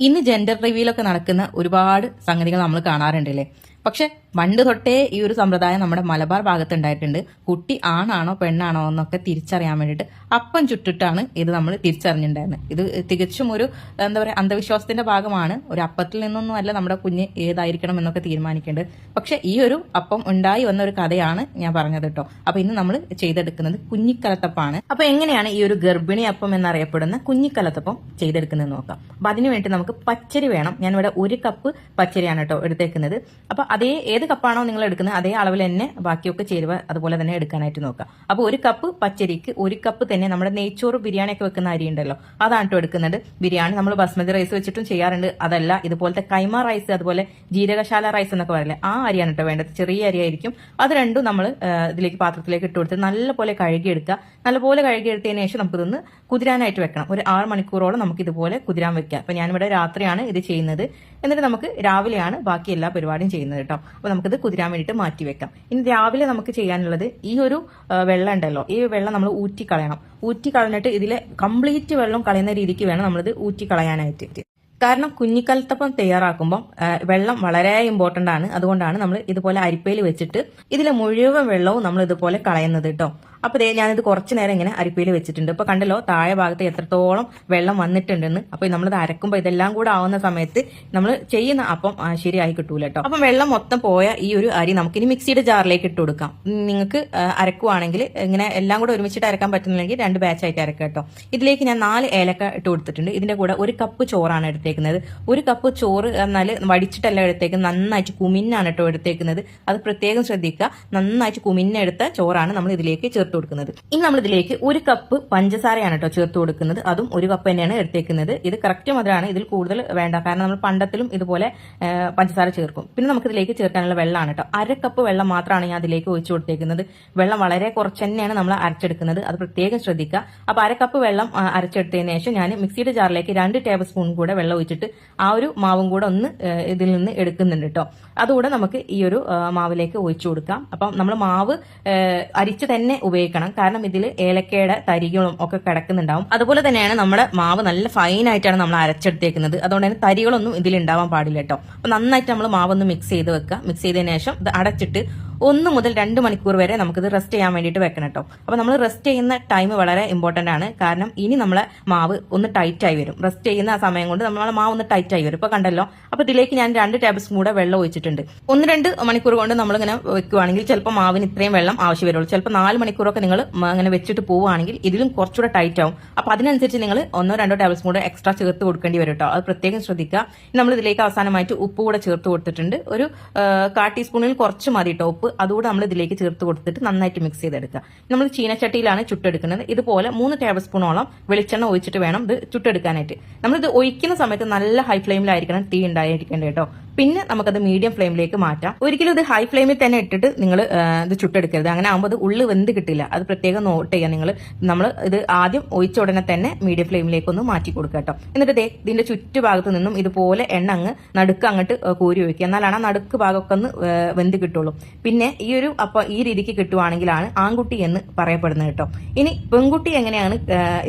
ഇന്ന് ജെൻഡർ റിവ്യൂലൊക്കെ നടക്കുന്ന ഒരുപാട് സംഗതികൾ നമ്മൾ കാണാറുണ്ടല്ലേ? പക്ഷെ പണ്ട് തൊട്ടേ ഈ ഒരു സമ്പ്രദായം നമ്മുടെ മലബാർ ഭാഗത്ത് ഉണ്ടായിട്ടുണ്ട് കുട്ടി ആണാണോ പെണ്ണാണോ എന്നൊക്കെ തിരിച്ചറിയാൻ വേണ്ടിയിട്ട് അപ്പം ചുട്ടിട്ടാണ് ഇത് നമ്മൾ തിരിച്ചറിഞ്ഞിട്ടുണ്ടായിരുന്നത്. ഇത് തികച്ചും ഒരു എന്താ പറയുക അന്ധവിശ്വാസത്തിന്റെ ഭാഗമാണ്. ഒരു അപ്പത്തിൽ നിന്നൊന്നും അല്ല നമ്മുടെ കുഞ്ഞ് ഏതായിരിക്കണം എന്നൊക്കെ തീരുമാനിക്കേണ്ടത്. പക്ഷെ ഈ ഒരു അപ്പം ഉണ്ടായി വന്ന ഒരു കഥയാണ് ഞാൻ പറഞ്ഞത് കേട്ടോ. അപ്പൊ ഇന്ന് നമ്മൾ ചെയ്തെടുക്കുന്നത് കുഞ്ഞിക്കലത്തപ്പാണ്. അപ്പൊ എങ്ങനെയാണ് ഈ ഒരു ഗർഭിണി അപ്പം എന്നറിയപ്പെടുന്ന കുഞ്ഞിക്കലത്തപ്പം ചെയ്തെടുക്കുന്നത് നോക്കാം. അപ്പൊ അതിനു വേണ്ടി നമുക്ക് പച്ചരി വേണം. ഞാനിവിടെ ഒരു കപ്പ് പച്ചരിയാണ് കേട്ടോ എടുത്തേക്കുന്നത്. അപ്പൊ അതേ ഏത് കപ്പാണോ നിങ്ങൾ എടുക്കുന്നത് അതേ അളവിൽ തന്നെ ബാക്കിയൊക്കെ ചേരുവ അതുപോലെ തന്നെ എടുക്കാനായിട്ട് നോക്കുക. അപ്പൊ ഒരു കപ്പ് പച്ചരിക്ക് ഒരു കപ്പ് തന്നെ നമ്മുടെ നെയ്ച്ചോറ് ബിരിയാണി ഒക്കെ വെക്കുന്ന അരി ഉണ്ടല്ലോ അതാണ് കേട്ടോ എടുക്കുന്നത്. ബിരിയാണി നമ്മൾ ബസ്മതി റൈസ് വെച്ചിട്ടും ചെയ്യാറുണ്ട്. അതല്ല ഇതുപോലത്തെ കൈമ റൈസ് അതുപോലെ ജീരകശാല റൈസ് എന്നൊക്കെ പറയില്ലേ ആ അരിയാണ് കേട്ടോ വേണ്ടത്. ചെറിയ അരി ആയിരിക്കും അത് രണ്ടും നമ്മൾ ഇതിലേക്ക് പാത്രത്തിലേക്ക് ഇട്ട് കൊടുത്ത് നല്ലപോലെ കഴുകിയെടുക്കുക. നല്ലപോലെ കഴുകിയെടുത്തതിന് ശേഷം നമുക്കിതൊന്ന് കുതിരാനായിട്ട് വെക്കണം. ഒരു ആറ് മണിക്കൂറോളം നമുക്ക് ഇതുപോലെ കുതിരാൻ വെക്കാം അപ്പൊ ഞാനിവിടെ രാത്രിയാണ് ഇത് ചെയ്യുന്നത്. എന്നിട്ട് നമുക്ക് രാവിലെയാണ് ബാക്കി എല്ലാ പരിപാടിയും ചെയ്യുന്നത്. കേട്ടോ. അപ്പൊ നമുക്കിത് കുതിരാൻ വേണ്ടിയിട്ട് മാറ്റി വെക്കാം. ഇനി രാവിലെ നമുക്ക് ചെയ്യാനുള്ളത് ഈ ഒരു വെള്ളം ഉണ്ടല്ലോ. ഈ വെള്ളം നമ്മൾ ഊറ്റി കളയണം ഊറ്റി കളഞ്ഞിട്ട് ഇതിലെ കംപ്ലീറ്റ് വെള്ളം കളയുന്ന രീതിക്ക് വേണം നമ്മളിത് ഊറ്റി കളയാനായിട്ട് കാരണം കുഞ്ഞിക്കലത്തപ്പം തയ്യാറാക്കുമ്പോൾ വെള്ളം വളരെ ഇമ്പോർട്ടന്റ് ആണ്. അതുകൊണ്ടാണ് നമ്മൾ ഇതുപോലെ അരിപ്പയിൽ വെച്ചിട്ട് ഇതിലെ മുഴുവൻ വെള്ളവും നമ്മൾ ഇതുപോലെ കളയുന്നത് കേട്ടോ. അപ്പൊ ദേ ഞാനിത് കുറച്ച് നേരം ഇങ്ങനെ അരിപ്പയിൽ വെച്ചിട്ടുണ്ട്. ഇപ്പൊ കണ്ടല്ലോ താഴെ ഭാഗത്ത് എത്രത്തോളം വെള്ളം വന്നിട്ടുണ്ടെന്ന്. അപ്പൊ നമ്മളിത് അരക്കുമ്പോൾ ഇതെല്ലാം കൂടെ ആവുന്ന സമയത്ത് നമ്മൾ ചെയ്യുന്ന അപ്പം ശരിയായി കിട്ടൂല കേട്ടോ അപ്പം വെള്ളം മൊത്തം പോയ ഈ ഒരു അരി നമുക്കിനി മിക്സിയുടെ ജാറിലേക്ക് ഇട്ട് കൊടുക്കാം. നിങ്ങൾക്ക് അരക്കുവാണെങ്കിൽ ഇങ്ങനെ എല്ലാം കൂടെ ഒരുമിച്ചിട്ട് അരക്കാൻ പറ്റുന്നില്ലെങ്കിൽ രണ്ട് ബാച്ച് ആയിട്ട് അരക്കാം കേട്ടോ. ഇതിലേക്ക് ഞാൻ നാല് ഏലക്ക ഇട്ട് കൊടുത്തിട്ടുണ്ട്. ഇതിന്റെ കൂടെ ഒരു കപ്പ് ചോറാണ് എടുത്തേക്കുന്നത്. ഒരു കപ്പ് ചോറ് എന്നാൽ വടിച്ചിട്ടല്ല എടുത്തേക്കുന്നത്. നന്നായിട്ട് കുമിന്നാണ് കേട്ടോ എടുത്തേക്കുന്നത്. അത് പ്രത്യേകം ശ്രദ്ധിക്കുക. നന്നായിട്ട് കുമിന്നെടുത്ത ചോറാണ് നമ്മൾ ഇതിലേക്ക് ചേർത്ത് കൊടുക്കുന്നത്. ഇനി നമ്മൾ ഇതിലേക്ക് ഒരു കപ്പ് പഞ്ചസാരയാണ് കേട്ടോ ചേർത്ത് കൊടുക്കുന്നത്. അതും ഒരു കപ്പ് തന്നെയാണ് എടുത്തേക്കുന്നത്. ഇത് കറക്റ്റ് മധുരമാണ് ഇതിൽ കൂടുതൽ വേണ്ട. കാരണം നമ്മൾ പണ്ടത്തിലും ഇതുപോലെ പഞ്ചസാര ചേർക്കും. പിന്നെ നമുക്ക് ഇതിലേക്ക് ചേർക്കാനുള്ള വെള്ളമാണ് കേട്ടോ. അര കപ്പ് വെള്ളം മാത്രമാണ് ഞാൻ അതിലേക്ക് ഒഴിച്ചു കൊടുത്തേക്കുന്നത്. വെള്ളം വളരെ കുറച്ച് തന്നെയാണ് നമ്മൾ അരച്ചെടുക്കുന്നത്. അത് പ്രത്യേകം ശ്രദ്ധിക്കുക. അപ്പൊ അര കപ്പ് വെള്ളം അരച്ചെടുത്തതിന് ശേഷം ഞാൻ മിക്സിയുടെ ജാറിലേക്ക് രണ്ട് ടേബിൾ സ്പൂൺ കൂടെ വെള്ളം ഒഴിച്ചിട്ട് ആ ഒരു മാവും കൂടെ ഒന്ന് ഇതിൽ നിന്ന് എടുക്കുന്നുണ്ട് കേട്ടോ. അതുകൂടെ നമുക്ക് ഈ ഒരു മാവിലേക്ക് ഒഴിച്ചു കൊടുക്കാം. അപ്പം നമ്മൾ മാവ് അരിച്ച് തന്നെ ഉപയോഗിക്കണം. കാരണം ഇതിൽ ഏലക്കയുടെ തരികളും ഒക്കെ കിടക്കുന്നുണ്ടാവും. അതുപോലെ തന്നെയാണ് നമ്മുടെ മാവ് നല്ല ഫൈൻ ആയിട്ടാണ് നമ്മൾ അരച്ചെടുത്തേക്കുന്നത്. അതുകൊണ്ട് തന്നെ തരികളൊന്നും ഇതിൽ ഉണ്ടാവാൻ പാടില്ല കേട്ടോ. അപ്പൊ നന്നായിട്ട് നമ്മൾ മാവൊന്ന് മിക്സ് ചെയ്ത് വെക്കുക. മിക്സ് ചെയ്തതിന് ശേഷം ഇത് അടച്ചിട്ട് ഒന്ന് മുതൽ രണ്ട് മണിക്കൂർ വരെ നമുക്കിത് റെസ്റ്റ് ചെയ്യാൻ വേണ്ടിയിട്ട് വെക്കണം കേട്ടോ അപ്പൊ നമ്മൾ റെസ്റ്റ് ചെയ്യുന്ന ടൈം വളരെ ഇമ്പോർട്ടന്റ് ആണ്. കാരണം ഇനി നമ്മളെ മാവ് ഒന്ന് ടൈറ്റ് ആയി വരും. റെസ്റ്റ് ചെയ്യുന്ന ആ സമയം കൊണ്ട് നമ്മളെ മാവ് ഒന്ന് ടൈറ്റ് ആയി വരും. ഇപ്പൊ കണ്ടല്ലോ? അപ്പൊ ഇതിലേക്ക് ഞാൻ രണ്ട് ടേബിൾ സ്പൂൺ കൂടെ വെള്ളം ഒഴിച്ചിട്ടുണ്ട്. ഒന്ന് രണ്ട് മണിക്കൂർ കൊണ്ട് നമ്മളിങ്ങനെ വെക്കുവാണെങ്കിൽ ചിലപ്പോൾ മാവിന് ഇത്രയും വെള്ളം ആവശ്യം വരുള്ളൂ. ചിലപ്പോൾ നാല് മണിക്കൂറൊക്കെ നിങ്ങൾ അങ്ങനെ വെച്ചിട്ട് പോവുകയാണെങ്കിൽ ഇതിലും കുറച്ചുകൂടെ ടൈറ്റ് ആവും. അപ്പൊ അതിനനുസരിച്ച് നിങ്ങൾ ഒന്നോ രണ്ടോ ടേബിൾ സ്പൂൺ എക്സ്ട്രാ ചേർത്ത് കൊടുക്കേണ്ടി വരും കേട്ടോ അത് പ്രത്യേകം ശ്രദ്ധിക്കുക. നമ്മൾ ഇതിലേക്ക് അവസാനമായിട്ട് ഉപ്പ് കൂടെ ചേർത്ത് കൊടുത്തിട്ടുണ്ട്. ഒരു കാ ടീസ്പൂണിൽ കുറച്ച് മതി കേട്ടോ ഉപ്പ് അതുകൂടെ നമ്മൾ ഇതിലേക്ക് ചേർത്ത് കൊടുത്തിട്ട് നന്നായിട്ട് മിക്സ് ചെയ്തെടുക്കുക. നമ്മൾ ചീനച്ചട്ടിയിലാണ് ചുട്ടെടുക്കുന്നത്. ഇതുപോലെ മൂന്ന് ടേബിൾ സ്പൂണോളം വെളിച്ചെണ്ണ ഒഴിച്ചിട്ട് വേണം ഇത് ചുട്ടെടുക്കാനായിട്ട്. നമ്മളിത് ഒഴിക്കുന്ന സമയത്ത് നല്ല ഹൈ ഫ്ലെയിമിലായിരിക്കണം തീ ഉണ്ടായിരിക്കേണ്ടത് കേട്ടോ. പിന്നെ നമുക്കത് മീഡിയം ഫ്ലെയിമിലേക്ക് മാറ്റാം. ഒരിക്കലും ഇത് ഹൈ ഫ്ലെയിമിൽ തന്നെ ഇട്ടിട്ട് നിങ്ങൾ ഇത് ചുട്ടെടുക്കരുത്. അങ്ങനെ ആകുമ്പോൾ അത് ഉള്ളു വെന്ത് കിട്ടില്ല. അത് പ്രത്യേകം നോട്ട് ചെയ്യുക നിങ്ങൾ നമ്മൾ ഇത് ആദ്യം ഒഴിച്ച ഉടനെ തന്നെ മീഡിയം ഫ്ലെയിമിലേക്ക് ഒന്ന് മാറ്റി കൊടുക്കുക കേട്ടോ. എന്നിട്ട് ദേ ഇതിന്റെ ചുറ്റുഭാഗത്ത് നിന്നും ഇതുപോലെ എണ്ണ അങ്ങ് നടുക്ക് അങ്ങോട്ട് കോരി ഒഴിക്കുക. എന്നാലാണ് ആ നടുക്ക് ഭാഗമൊക്കെ ഒന്ന് വെന്ത് കിട്ടുള്ളൂ. പിന്നെ ഈ ഒരു അപ്പൊ ഈ രീതിക്ക് കിട്ടുവാണെങ്കിലാണ് ആൺകുട്ടി എന്ന് പറയപ്പെടുന്നത് കേട്ടോ. ഇനി പെൺകുട്ടി എങ്ങനെയാണ്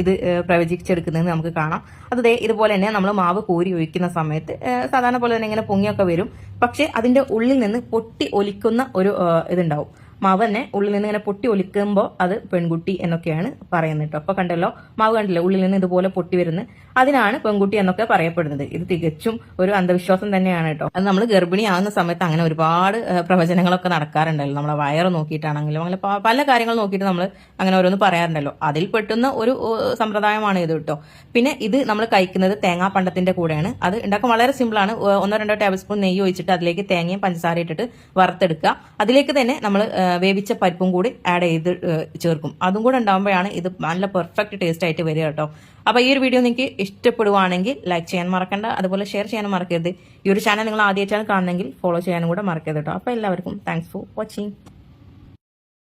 ഇത് പ്രവചിച്ചെടുക്കുന്നത് നമുക്ക് കാണാം. അത് ഇതുപോലെ തന്നെ നമ്മൾ മാവ് കോരി ഒഴിക്കുന്ന സമയത്ത് സാധാരണ പോലെ തന്നെ ഇങ്ങനെ പൊങ്ങിയൊക്കെ വരും. പക്ഷെ അതിന്റെ ഉള്ളിൽ നിന്ന് പൊട്ടി ഒലിക്കുന്ന ഒരു ഇതുണ്ടാവും. മാവ് തന്നെ ഉള്ളിൽ നിന്ന് ഇങ്ങനെ പൊട്ടി ഒലിക്കുമ്പോൾ അത് പെൺകുട്ടി എന്നൊക്കെയാണ് പറയുന്നത് കേട്ടോ. അപ്പൊ കണ്ടല്ലോ മാവ് കണ്ടല്ലോ ഉള്ളിൽ നിന്ന് ഇതുപോലെ പൊട്ടി വരുന്നത് അതിനാണ് പെൺകുട്ടി എന്നൊക്കെ പറയപ്പെടുന്നത്. ഇത് തികച്ചും ഒരു അന്ധവിശ്വാസം തന്നെയാണ് കേട്ടോ. അത് നമ്മൾ ഗർഭിണിയാവുന്ന സമയത്ത് അങ്ങനെ ഒരുപാട് പ്രവചനങ്ങളൊക്കെ നടക്കാറുണ്ടല്ലോ. നമ്മളെ വയറ് നോക്കിയിട്ടാണെങ്കിലും അങ്ങനെ പല കാര്യങ്ങൾ നോക്കിയിട്ട് നമ്മൾ അങ്ങനെ ഓരോന്ന് പറയാറുണ്ടല്ലോ. അതിൽ പെട്ടുന്ന ഒരു സമ്പ്രദായമാണ് ഇത് കേട്ടോ. പിന്നെ ഇത് നമ്മൾ കഴിക്കുന്നത് തേങ്ങാ പണ്ടത്തിന്റെ കൂടെയാണ്. അത് ഉണ്ടാക്കാൻ വളരെ സിമ്പിളാണ്. ഒന്നോ രണ്ടോ ടേബിൾ സ്പൂൺ നെയ്യ് ഒഴിച്ചിട്ട് അതിലേക്ക് തേങ്ങയും പഞ്ചസാര ഇട്ടിട്ട് വറുത്തെടുക്കുക. അതിലേക്ക് തന്നെ നമ്മൾ വേവിച്ച പരിപ്പും കൂടി ആഡ് ചെയ്ത് ചേർക്കും. അതും കൂടെ ഉണ്ടാകുമ്പോഴാണ് ഇത് നല്ല പെർഫെക്റ്റ് ടേസ്റ്റ് ആയിട്ട് വരിക കേട്ടോ. അപ്പൊ ഈ ഒരു വീഡിയോ നിങ്ങൾക്ക് ഇഷ്ടപ്പെടുവാണെങ്കിൽ ലൈക്ക് ചെയ്യാൻ മറക്കണ്ട. അതുപോലെ ഷെയർ ചെയ്യാനും മറക്കരുത്. ഈ ഒരു ചാനൽ നിങ്ങൾ ആദ്യമായിട്ടാണ് കാണുന്നെങ്കിൽ ഫോളോ ചെയ്യാനും കൂടെ മറക്കരുത് കേട്ടോ. അപ്പൊ എല്ലാവർക്കും താങ്ക്സ് ഫോർ വാച്ചിങ്